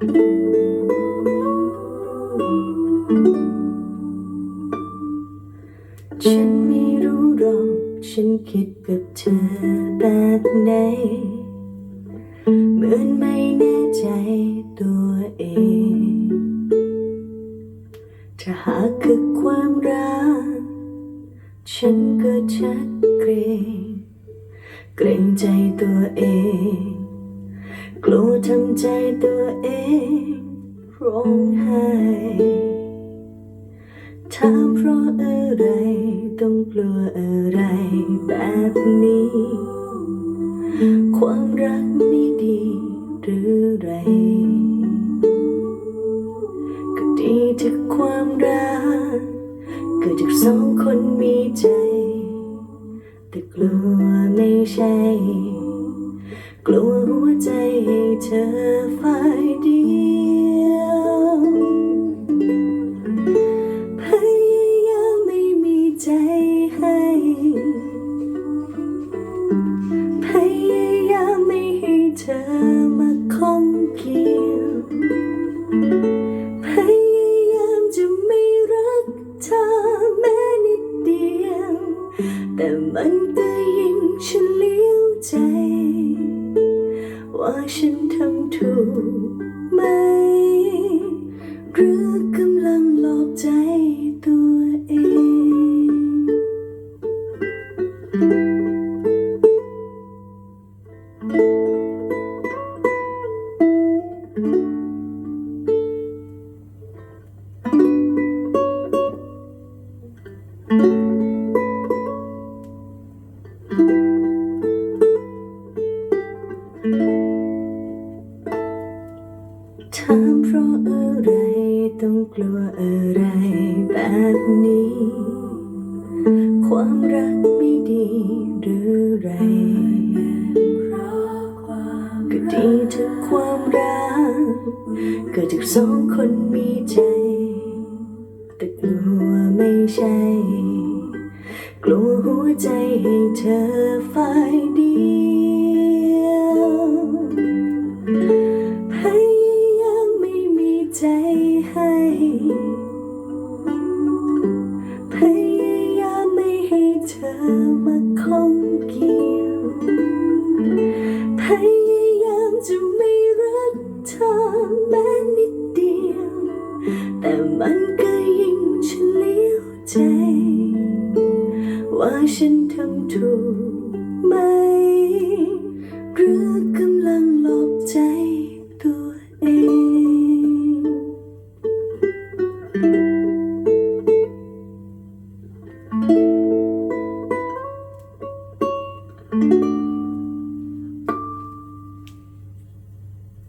ฉันไม่รู้หรอกฉันคิดกับเธอแบบไหนเหมือนไม่แน่ใจตัวเอง ถ้าหากคือความรัก ฉันก็ชักเกรง เกรงใจตัวเอง กลัวทำใจตัวเองร้องไห้ถามเพราะอะไรต้องกลัวอะไรแบบนี้ ความรักไม่ดีหรือไร ก็ดีที่ความรักเกิดจากสองคนมีใจ แต่กลัวไม่ใช่ กลัวหัวใจให้เธอฝ่ายเดียวพยายามไม่มีใจให้พยายามไม่ให้เธอมาข้องเกี่ยวพยายามจะไม่รักเธอแม้นิดเดียว แต่มันก็ยิ่งฉัน ว่าฉันทำถูกไหม หรือกำลังหลอกใจตัวเอง ถามเพราะอะไร ต้องกลัวอะไรแบบนี้ ความรักไม่ดีหรือไร ก็ดีถ้าความรักเกิดจากสองคนมีใจ แต่กลัวไม่ใช่ กลัวหัวใจให้เธอฝ่ายดี เธอมาข้องเกี่ยวพยายามจะไม่รักเธอแม้นิดเดียว แต่มันก็ยิ่งเฉลียวใจ ว่าฉันทำถูกไหมหรือก